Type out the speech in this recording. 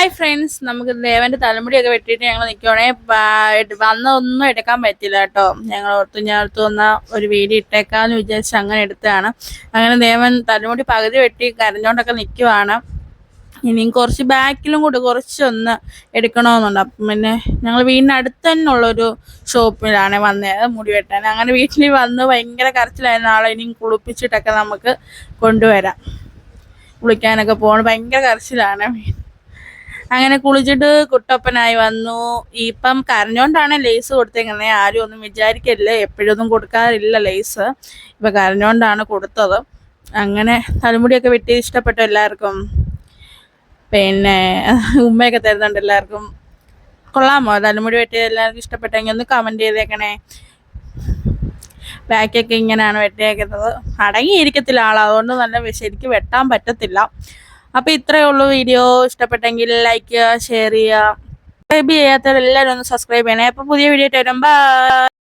Hi friends നമുക്ക് ദേവന്റെ തലമുടിയൊക്കെ വെട്ടിട്ട് ഞങ്ങൾ നിൽക്കുവാണേ വന്ന ഒന്നും എടുക്കാൻ പറ്റില്ല കേട്ടോ. ഞങ്ങൾ ഓർത്തു ഞാൻ വന്ന ഒരു വീഡിയോ ഇട്ടേക്കാന്ന് വിചാരിച്ച് അങ്ങനെ എടുത്തതാണ്. അങ്ങനെ ദേവൻ തലമുടി പകുതി വെട്ടി കരഞ്ഞോണ്ടൊക്കെ നിൽക്കുവാണ് ഇനിയും കുറച്ച് ബാക്കിലും കൂടെ കുറച്ചൊന്ന് എടുക്കണമെന്നുണ്ട് അപ്പം പിന്നെ ഞങ്ങൾ വീടിന് അടുത്ത് തന്നെയുള്ളൊരു ഷോപ്പിലാണ് വന്നത് മുടി വെട്ടാൻ. അങ്ങനെ വീട്ടിൽ വന്ന് ഭയങ്കര കരച്ചിലായിരുന്നു. ആളെ ഇനിയും കുളിപ്പിച്ചിട്ടൊക്കെ നമുക്ക് കൊണ്ടുവരാം. കുളിക്കാനൊക്കെ പോകണം ഭയങ്കര കരച്ചിലാണ്. അങ്ങനെ കുളിച്ചിട്ട് കുട്ടപ്പനായി വന്നു. ഇപ്പം കരഞ്ഞോണ്ടാണ് ലേസ് കൊടുത്തേക്കുന്നത്. ആരും ഒന്നും വിചാരിക്കല്ലേ? എപ്പോഴൊന്നും കൊടുക്കാറില്ല ലേസ്. ഇപ്പം കരഞ്ഞോണ്ടാണ് കൊടുത്തത്. അങ്ങനെ തലമുടിയൊക്കെ വെട്ടി ഇഷ്ടപ്പെട്ടു എല്ലാവർക്കും. പിന്നെ ഉമ്മയൊക്കെ തരുന്നുണ്ട് എല്ലാവർക്കും. കൊള്ളാമോ? തലമുടി വെട്ടി എല്ലാവർക്കും ഇഷ്ടപ്പെട്ടെങ്കിൽ ഒന്ന് കമന്റ് ചെയ്തേക്കണേ. ബാക്കൊക്കെ ഇങ്ങനെയാണ് വെട്ടിയേക്കുന്നത്. അടങ്ങിയിരിക്കത്തില്ല ആൾ അതുകൊണ്ട് നല്ല ശരിക്കും വെട്ടാൻ പറ്റത്തില്ല. അപ്പോൾ ഇത്രയേ ഉള്ളൂ വീഡിയോ. ഇഷ്ടപ്പെട്ടെങ്കിൽ ലൈക്ക് ചെയ്യുക ഷെയർ ചെയ്യുക. സബ്സ്ക്രൈബ് ചെയ്യാത്തവരെല്ലാവരും ഒന്ന് സബ്സ്ക്രൈബ് ചെയ്യണേ. അപ്പോൾ പുതിയ വീഡിയോ ആയിട്ട് ബൈ